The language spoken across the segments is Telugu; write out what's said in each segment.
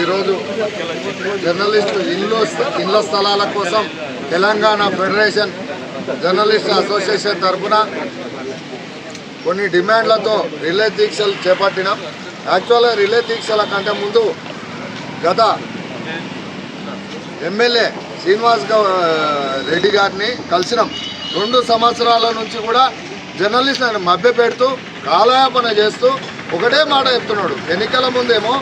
ఈరోజు జర్నలిస్టు ఇల్లు ఇళ్ళ స్థలాల కోసం తెలంగాణ ఫెడరేషన్ జర్నలిస్ట్ అసోసియేషన్ తరఫున కొన్ని డిమాండ్లతో రిలే దీక్షలు చేపట్టినాం. యాక్చువల్గా రిలే దీక్షల కంటే ముందు గత ఎమ్మెల్యే శ్రీనివాస్ గౌ రెడ్డి గారిని కలిసినాం. రెండు సంవత్సరాల నుంచి కూడా జర్నలిస్టులను మభ్యపెడుతూ కాలయాపన చేస్తూ ఒకటే మాట చెప్తున్నాడు. ఎన్నికల ముందేమో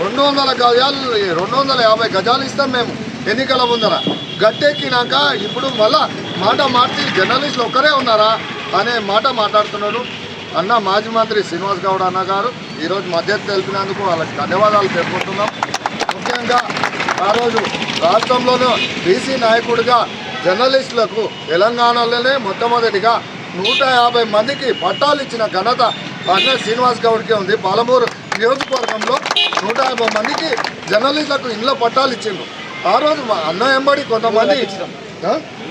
రెండు వందల గజాలు రెండు వందల యాభై గజాలు ఇస్తాం మేము ఎన్నికల ముందర. గట్టెక్కినాక ఇప్పుడు మళ్ళా మాట మార్చి జర్నలిస్టులు ఒక్కరే ఉన్నారా అనే మాట మాట్లాడుతున్నాడు అన్న మాజీ మంత్రి శ్రీనివాస్ గౌడ్ అన్న గారు. ఈరోజు మద్దతు తెలిపినందుకు వాళ్ళకి ధన్యవాదాలు తెలుపుతున్నాం ముఖ్యంగా ఆ రోజు రాష్ట్రంలోనూ బీసీ నాయకుడిగా జర్నలిస్టులకు తెలంగాణలోనే మొట్టమొదటిగా నూట యాభై మందికి పట్టాలు ఇచ్చిన ఘనత అన్న శ్రీనివాస్ గౌడ్కే ఉంది. పాలమూరు నియోజకవర్గంలో నూట యాభై మందికి జర్నలిస్టులకు ఇండ్ల పట్టాలు ఇచ్చిండ్రు. ఆ రోజు అన్న ఎంబడి కొంతమంది?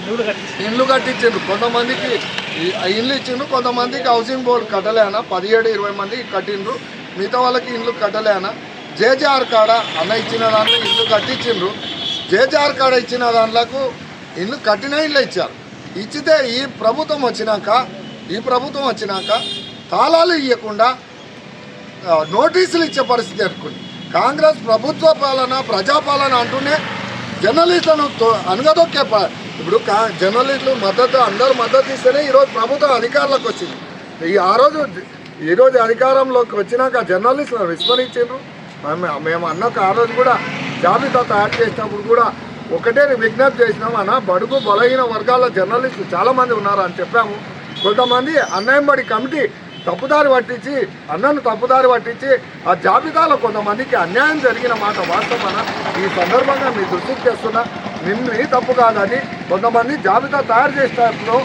ఇండ్లు కట్టించిండ్రు. కొంతమందికి ఇల్లు ఇచ్చిండ్రు కొంతమందికి హౌసింగ్ బోర్డు కట్టలేనా? పదిహేడు ఇరవై మందికి కట్టిండ్రు. మిగతా వాళ్ళకి ఇండ్లు కట్టలేనా? జేజేఆర్ కాడ అన్న ఇచ్చిన దాంట్లో ఇల్లు కట్టించిండ్రు. జేజేఆర్ కాడ ఇచ్చిన దాంట్లకు ఇల్లు కట్టిన ఇల్లు ఇచ్చారు. ఇచ్చితే ఈ ప్రభుత్వం వచ్చినాక ఈ ప్రభుత్వం వచ్చినాక తాళాలు ఇవ్వకుండా నోటీసులు ఇచ్చే పరిస్థితి ఏర్పడింది. కాంగ్రెస్ ప్రభుత్వ పాలన ప్రజాపాలన అంటూనే జర్నలిస్టులను తో- ఇప్పుడు కా జర్నలిస్టులు మద్దతు అందరూ మద్దతు ఇస్తేనే ఈరోజు ప్రభుత్వం అధికారంలోకి వచ్చింది. ఈ ఆ రోజు ఈరోజు అధికారంలోకి వచ్చినాక జర్నలిస్టులను విస్మరించారు మేము అన్న ఆ రోజు కూడా జాబితా తయారు చేసినప్పుడు కూడా ఒకటే విజ్ఞప్తి చేసినాం అన్న బడుగు బలహీన వర్గాల జర్నలిస్టులు చాలామంది ఉన్నారు అని చెప్పాము. కొంతమంది అన్నయంబడి కమిటీ తప్పుదారి పట్టించి అన్నను తప్పుదారి పట్టించి ఆ జాబితాలో కొంతమందికి అన్యాయం జరిగిన మాట వాస్తవన ఈ సందర్భంగా మీ దృష్టికి తెస్తున్నా. నిన్ను తప్పు కాదని కొంతమంది జాబితా తయారు చేసేటప్పుడు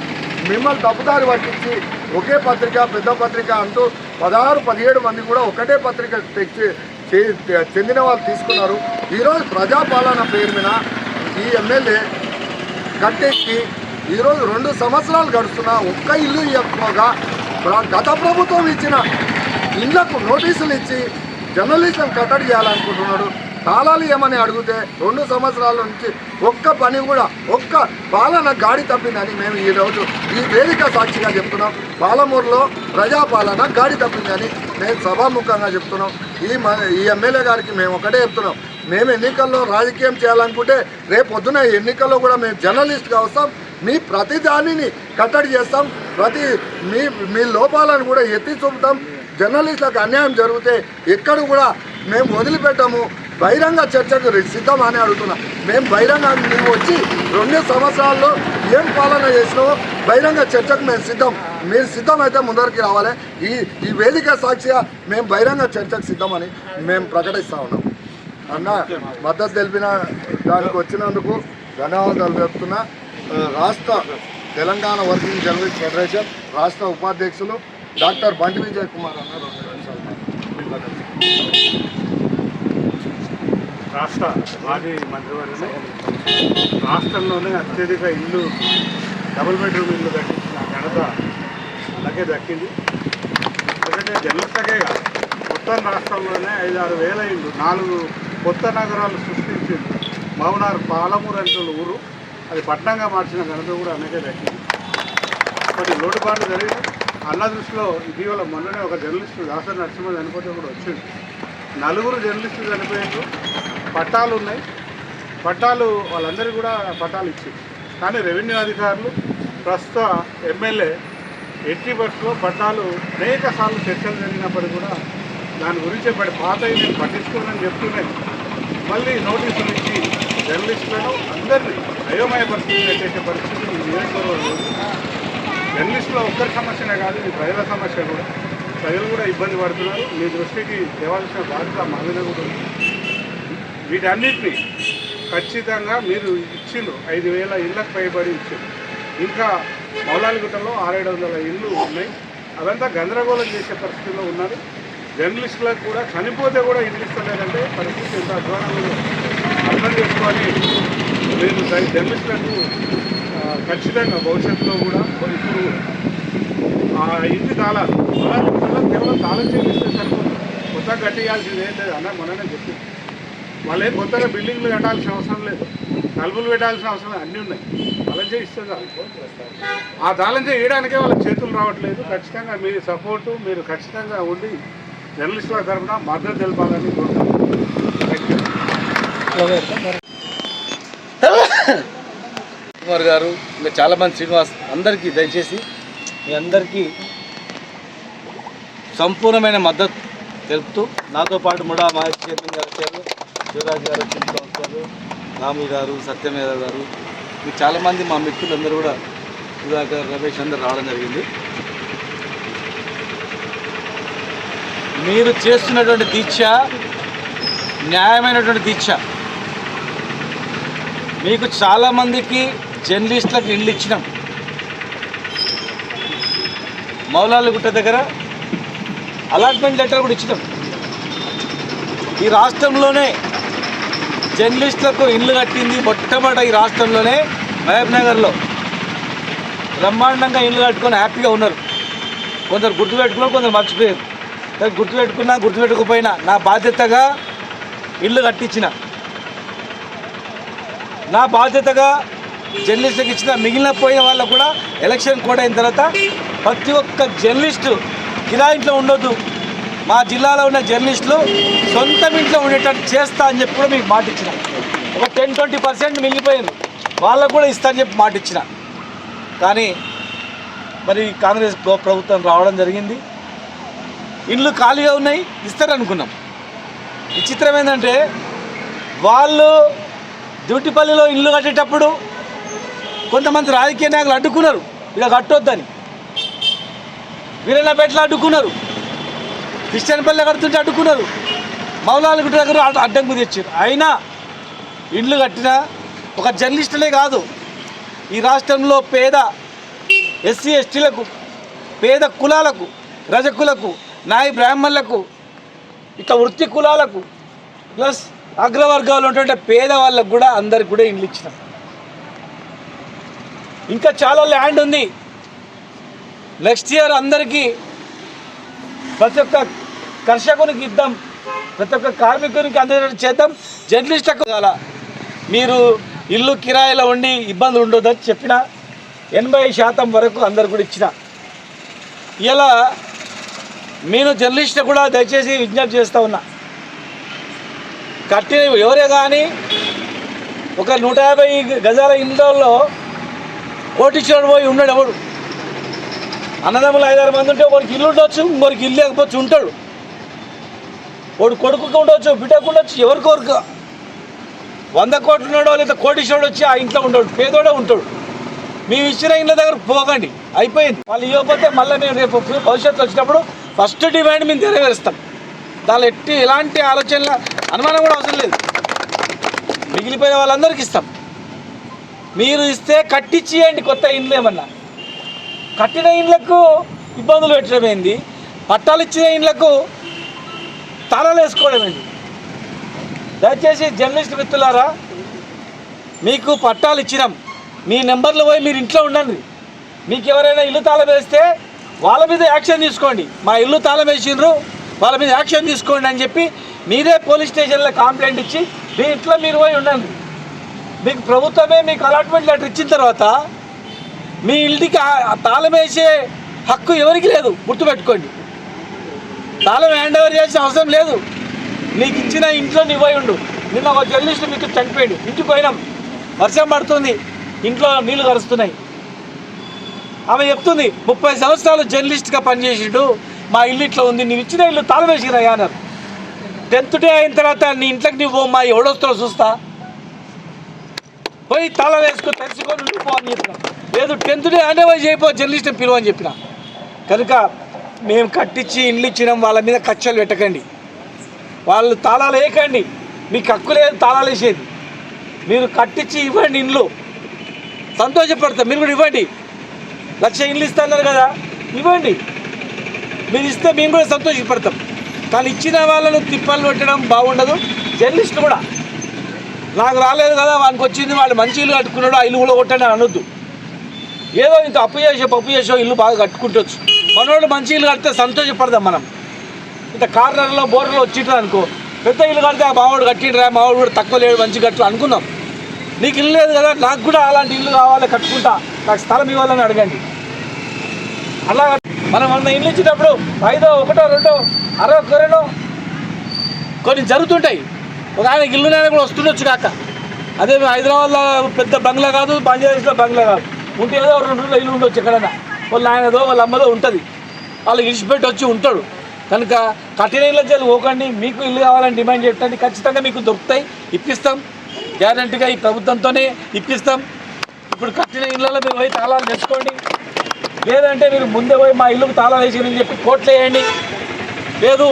మిమ్మల్ని తప్పుదారి పట్టించి ఒకే పత్రిక పెద్ద పత్రిక అంటూ పదహారు పదిహేడు మంది కూడా ఒకటే పత్రిక తెచ్చి చెందిన వాళ్ళు తీసుకున్నారు. ఈరోజు ప్రజాపాలన పేరు మీద ఈ ఎమ్మెల్యే కట్టెక్కి ఈరోజు రెండు సంవత్సరాలు గడుస్తున్నా ఒక్క ఇల్లు ఎక్కువగా గత ప్రభుత్వం ఇచ్చిన ఇళ్ళకు నోటీసులు ఇచ్చి జర్నలిస్టులను కట్టడి చేయాలనుకుంటున్నాడు. తాళాలు ఏమని అడిగితే రెండు సంవత్సరాల నుంచి ఒక్క పని కూడా ఒక్క పాలన గాడి తప్పిందని మేము ఈరోజు ఈ వేదిక సాక్షిగా చెప్తున్నాం. పాలమూరులో ప్రజాపాలన గాడి తప్పిందని మేము సభాముఖంగా చెప్తున్నాం. ఈ మ ఈ ఎమ్మెల్యే గారికి మేము ఒకటే చెప్తున్నాం. మేము ఎన్నికల్లో రాజకీయం చేయాలనుకుంటే రేపు పొద్దున ఎన్నికల్లో కూడా మేము జర్నలిస్ట్గా వస్తాం. మీ ప్రతి దానిని కట్టడి చేస్తాం. ప్రతి మీ మీ లోపాలను కూడా ఎత్తి చూపుతాం. జర్నలిస్టులకు అన్యాయం జరిగితే ఎక్కడ కూడా మేము వదిలిపెట్టాము. బహిరంగ చర్చకు సిద్ధం అని అడుగుతున్నాం. మేము బహిరంగ మేము వచ్చి రెండు సంవత్సరాల్లో ఏం పాలన చేసినావో బహిరంగ చర్చకు మేము సిద్ధం. మీరు సిద్ధమైతే ముందరికి రావాలి. ఈ ఈ వేదిక సాక్షిగా మేము బహిరంగ చర్చకు సిద్ధమని మేము ప్రకటిస్తూ ఉన్నాం. అన్న మద్దతు తెలిపిన దానికి వచ్చినందుకు ధన్యవాదాలు చెప్తున్నా రాష్ట్ర తెలంగాణ వర్కింగ్ జర్నలిస్ట్ ఫెడరేషన్ రాష్ట్ర ఉపాధ్యక్షులు డాక్టర్ బండి విజయ్ కుమార్ అన్న రెండు నిమిషాలు రాష్ట్ర మాజీ మంత్రివర్యులు. రాష్ట్రంలోనే అత్యధిక ఇల్లు డబుల్ బెడ్రూమ్ ఇల్లు కట్టించిన ఘనత అలాగే దక్కింది. ఎందుకంటే జర్నలిస్టులకే కాదు మొత్తం రాష్ట్రంలోనే ఐదు ఆరు వేల ఇల్లు నాలుగు కొత్త నగరాలు సృష్టించింది. మౌనార్ పాలమూరు అంటే ఊరు. అది పట్టణంగా మార్చిన ఘనత కూడా అనేకే దక్కింది. కొన్ని లోటుపాట్లు జరిగింది అన్న దృష్టిలో ఇటీవల మొన్ననే ఒక జర్నలిస్టు దాసరి నరసింహ చనిపోతే కూడా వచ్చింది. నలుగురు జర్నలిస్టులు చనిపోయారు పట్టాలు ఉన్నాయి. పట్టాలు వాళ్ళందరికీ కూడా పట్టాలు ఇచ్చింది కానీ రెవెన్యూ అధికారులు ప్రస్తుత ఎమ్మెల్యే ఎట్టి బస్సులో పట్టాలు అనేక సార్లు చర్చలు జరిగినప్పటికీ కూడా దాని గురించి పడి పాత నేను పట్టించుకోనని చెప్తున్నాను మళ్ళీ నోటీసులు ఇచ్చి జర్నలిస్టులను అందరినీ అయోమయ పరిస్థితి పెట్టేసే పరిస్థితి ఈ నియోజకవర్గంలో జర్నలిస్టుల ఒక్కరి సమస్యనే కాదు ఇది ప్రజల సమస్య కూడా. ప్రజలు కూడా ఇబ్బంది పడుతున్నారు. మీ దృష్టికి తేవాల్సిన బాధ్యత మా కూడా ఉంది. వీటన్నిటిని ఖచ్చితంగా మీరు ఇచ్చిండ్రు. ఐదు వేల ఇళ్ళకు పైబడి ఇచ్చిండ్రు. ఇంకా మౌలాలిగుట్టలో ఆరేడు వందల ఇళ్ళు ఉన్నాయి. అదంతా గందరగోళం చేసే పరిస్థితిలో ఉన్నారు జర్నలిస్టులకు కూడా చనిపోతే కూడా ఇల్లు ఇస్తలేదంటే పరిస్థితి ఎంత అధ్వానంగా అర్థం చేసుకొని మేము జర్నలిస్టులకు ఖచ్చితంగా భవిష్యత్తులో కూడా ఇప్పుడు ఆ ఇంటి తాళాలు మౌలాలిగుట్టలో కేవలం తాళం చేపిస్తే సరిపోతుంది కొత్త కట్టేయాల్సింది ఏం లేదు అన్న మొన్ననే చెప్పింది. వాళ్ళు ఏం కొత్తగా బిల్డింగ్లు కట్టాల్సిన అవసరం లేదు. తలుపులు పెట్టాల్సిన అవసరం అన్నీ ఉన్నాయి. తాళం ఇస్తే చాలు ఆ దాలంచే చేయడానికే వాళ్ళ చేతులు రావట్లేదు. ఖచ్చితంగా మీ సపోర్టు మీరు ఖచ్చితంగా ఉండి జర్నలిస్టుల తరఫున మద్దతు తెలపాలని కుమార్ గారు ఇంకా చాలామంది శ్రీనివాస్ అందరికీ దయచేసి మీ అందరికీ సంపూర్ణమైన మద్దతు తెలుపుతూ నాతో పాటు ముడా మహేష్ చైర్మన్ గారు శివరాజ్ గారు చిల్కా వచ్చారు గారు సత్యమేధ గారు మీకు చాలామంది మా మిత్రులందరూ కూడా సుధాకర్ రమేష్ అందరు రావడం జరిగింది. మీరు చేస్తున్నటువంటి దీక్ష న్యాయమైనటువంటి దీక్ష. మీకు చాలామందికి జర్నలిస్టులకు ఇండ్లు ఇచ్చినాం. మౌలాలగుట్ట దగ్గర అలాట్మెంట్ లెటర్ కూడా ఇచ్చినాం. ఈ రాష్ట్రంలోనే జర్నలిస్టులకు ఇల్లు కట్టింది మొట్టమొదట ఈ రాష్ట్రంలోనే మహబూబ్ నగర్లో. బ్రహ్మాండంగా ఇల్లు కట్టుకొని హ్యాపీగా ఉన్నారు. కొందరు గుర్తుపెట్టుకున్నారు కొందరు మర్చిపోయారు. కానీ గుర్తుపెట్టుకున్నా గుర్తుపెట్టుకుపోయినా నా బాధ్యతగా ఇల్లు కట్టించిన నా బాధ్యతగా జర్నలిస్టులకు ఇచ్చిన మిగిలిన పోయిన వాళ్ళకు కూడా ఎలక్షన్ కోడ్ అయిన తర్వాత ప్రతి ఒక్క జర్నలిస్టు కిరాయింట్లో ఉండొద్దు. మా జిల్లాలో ఉన్న జర్నలిస్టులు సొంత ఇంట్లో ఉండేటట్టు చేస్తా అని చెప్పి కూడా మీకు మాట ఇచ్చిన. ఒక టెన్ ట్వంటీ పర్సెంట్ మిగిలిపోయింది. వాళ్ళకు కూడా ఇస్తా అని చెప్పి మాట ఇచ్చిన. కానీ మరి కాంగ్రెస్ ప్రభుత్వం రావడం జరిగింది. ఇండ్లు ఖాళీగా ఉన్నాయి ఇస్తారనుకున్నాం. విచిత్రం ఏంటంటే వాళ్ళు డ్యూటిపల్లిలో ఇల్లు కట్టేటప్పుడు కొంతమంది రాజకీయ నాయకులు అడ్డుకున్నారు. ఇక కట్టొద్దని. వీరన్నపేటలో అడ్డుకున్నారు. క్రిస్టియన్పల్లి కడుతుంటే అడ్డుకున్నారు. మౌలాలగుట్ట దగ్గర అడ్డంకు తెచ్చారు. అయినా ఇండ్లు కట్టిన ఒక జర్నలిస్టులే కాదు. ఈ రాష్ట్రంలో పేద ఎస్సీ ఎస్టీలకు పేద కులాలకు రజకులకు నాయ బ్రాహ్మణులకు ఇట్లా వృత్తి కులాలకు ప్లస్ అగ్రవర్గాలు ఉంటుంటే పేదవాళ్ళకు కూడా అందరికి కూడా ఇండ్లు ఇచ్చినాం. ఇంకా చాలా ల్యాండ్ ఉంది. నెక్స్ట్ ఇయర్ అందరికీ ప్రతి ఒక్క కర్షకునికి ఇద్దాం. ప్రతి ఒక్క కార్మికునికి అందేటట్టు చేద్దాం. జర్నలిస్టులకు అలా మీరు ఇల్లు కిరాయిలో ఉండి ఇబ్బందులు ఉండొద్దని చెప్పిన ఎనభై శాతం వరకు అందరు కూడా ఇచ్చిన. ఇలా నేను జర్నలిస్ట్ కూడా దయచేసి విజ్ఞప్తి చేస్తూ ఉన్నా. కట్టిన ఎవరే కానీ ఒక నూట యాభై గజాల ఇండ్లలో కోటీశ్వరుడు పోయి ఉన్నాడు ఎవడు? అన్నదమ్ములు ఐదారు మంది ఉంటే ఒకరికి ఇల్లు ఉండొచ్చు ఇంకొకరికి ఇల్లు లేకపోతే ఉంటాడు. వాడు కొడుకుకి ఉండవచ్చు బిడ్డకు ఉండొచ్చు ఎవరికొరకు వంద కోట్లు ఉన్నాడో లేదా కోటీశ్వరుడు వచ్చి ఆ ఇంట్లో ఉండడు పేదోడే ఉంటాడు. మేము ఇచ్చిన ఇళ్ళ దగ్గర పోకండి అయిపోయింది. వాళ్ళు ఇవ్వకపోతే మళ్ళీ మేము రేపు భవిష్యత్తు వచ్చినప్పుడు ఫస్ట్ డిమాండ్ మేము నెరవేరుస్తాం. దానిలో ఎట్టి ఎలాంటి ఆలోచనల అనుమానం కూడా అవసరం లేదు. మిగిలిపోయిన వాళ్ళందరికీ ఇస్తాం. మీరు ఇస్తే కట్టించేయండి కొత్త ఇండ్లు ఏమన్నా. కట్టిన ఇండ్లకు ఇబ్బందులు పెట్టడం ఏంది పట్టాలు ఇచ్చిన ఇండ్లకు తాళాలు వేసుకోవడం దయచేసి జర్నలిస్ట్ మిత్రులారా మీకు పట్టాలు ఇచ్చినాం. మీ నెంబర్లు పోయి మీరు ఇంట్లో ఉండండి. మీకు ఎవరైనా ఇల్లు తాళం వేస్తే వాళ్ళ మీద యాక్షన్ తీసుకోండి. మా ఇల్లు తాళం వేసిండ్రు వాళ్ళ మీద యాక్షన్ తీసుకోండి అని చెప్పి మీరే పోలీస్ స్టేషన్లో కంప్లైంట్ ఇచ్చి మీ ఇంట్లో మీరు పోయి ఉండండి. మీకు ప్రభుత్వమే మీకు అలాట్మెంట్ లెటర్ ఇచ్చిన తర్వాత మీ ఇంటికి ఆ తాళం వేసే హక్కు ఎవరికి లేదు? గుర్తుపెట్టుకోండి. తాళం హ్యాండ్ ఓవర్ చేసిన అవసరం లేదు. నీకు ఇచ్చిన ఇంట్లో నీ పోయి ఉండు. నిన్న ఒక జర్నలిస్ట్ మీకు చనిపోయాడు. ఇంటికి పోయినాం వర్షం పడుతుంది. ఇంట్లో నీళ్ళు కరుస్తున్నాయి. ఆమె చెప్తుంది ముప్పై సంవత్సరాలు జర్నలిస్ట్గా పనిచేసిండు. మా ఇల్లు ఇట్లా ఉంది. నువ్వు ఇచ్చిన ఇల్లు తాళం వేసిరయ్యా అన్నారు. టెన్త్ డే అయిన తర్వాత నీ ఇంట్లోకి నువ్వు మా ఎవడొస్తావు చూస్తా. పోయి తాళం వేసుకో తెరుచుకొని ఉండిపో అని చెప్పిన. లేదు టెన్త్ డే అనే పోయి చేయపో జర్నలిస్ట్ని పిలువని చెప్పిన. కనుక మేము కట్టించి ఇల్లు ఇచ్చినాం వాళ్ళ మీద కచ్చలు పెట్టకండి. వాళ్ళు తాళాలు వేయకండి. మీకు హక్కు లేదు తాళాలు వేసేది. మీరు కట్టించి ఇవ్వండి ఇండ్లు. సంతోషపడతాం. మీరు కూడా ఇవ్వండి. లక్ష ఇండ్లు ఇస్తున్నారు కదా ఇవ్వండి. మీరు ఇస్తే మేము కూడా సంతోషపడతాం. కానీ ఇచ్చిన వాళ్ళను తిప్పలు పెట్టడం బాగుండదు. జర్నలిస్టులు కూడా. నాకు రాలేదు కదా వానికి వచ్చింది వాళ్ళు మంచి ఇల్లు కట్టుకున్నాడు ఆ ఇల్లు కూడా కొట్టండి అనొద్దు. ఏదో ఇంత అప్పు చేసో పప్పు చేసో ఇల్లు బాగా కట్టుకుంటొచ్చు. మనోడు మంచి ఇల్లు కడితే సంతోషపడదాం మనం. ఇంత కార్నర్లో బోర్లో వచ్చిండ్రు అనుకో. పెద్ద ఇల్లు కడితే ఆ మావాడు కట్టిండ్రా మావాడు కూడా తక్కువ లేడు మంచి కట్టు అనుకున్నాం. నీకు ఇల్లు లేదు కదా నాకు కూడా అలాంటి ఇల్లు కావాలి కట్టుకుంటా. నాకు స్థలం ఇవ్వాలని అడగండి. అలా మనం మన ఇల్లు ఇచ్చేటప్పుడు ఐదో ఒకటో రెండో అరవై కొరనో కొన్ని జరుగుతుంటాయి. ఒక ఆయన ఇల్లు నేను కూడా వస్తుండొచ్చు కాక. అదే హైదరాబాద్లో పెద్ద బంగ్లా కాదు బంగ్లాదేశ్లో బంగ్లా కాదు. ఉంటే ఏదో రెండు ఇల్లు ఉండొచ్చు ఎక్కడైనా వాళ్ళ ఆయనదో వాళ్ళ అమ్మదో ఉంటుంది. వాళ్ళు ఇడిచిపెట్టి వచ్చి ఉంటాడు. కనుక కఠిన ఇళ్ళ జల్లు పోకండి మీకు ఇల్లు కావాలని డిమాండ్ చేయండి ఖచ్చితంగా మీకు దొరుకుతాయి ఇప్పిస్తాం. గ్యారంటీగా ఈ ప్రభుత్వంతోనే ఇప్పిస్తాం. ఇప్పుడు కట్టిన ఇళ్ళలో మీరు పోయి తాళాలు తెచ్చుకోండి. లేదంటే మీరు ముందే పోయి మా ఇల్లుకు తాళాలు వేసి చెప్పి కోట్లు వేయండి. లేదు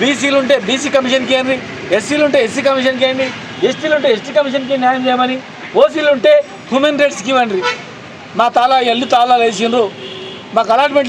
బీసీలు ఉంటే బీసీ కమిషన్కి వేయండి ఎస్సీలు ఉంటే ఎస్సీ కమిషన్కి వేయండి ఎస్టీలు ఉంటే ఎస్టీ కమిషన్కి న్యాయం చేయమని ఓసీలు ఉంటే హ్యూమన్ రైట్స్కి ఇవ్వండి. మా తాళా ఎల్లు తాళాలు వేసిండ్రు? మాకు అలాట్మెంట్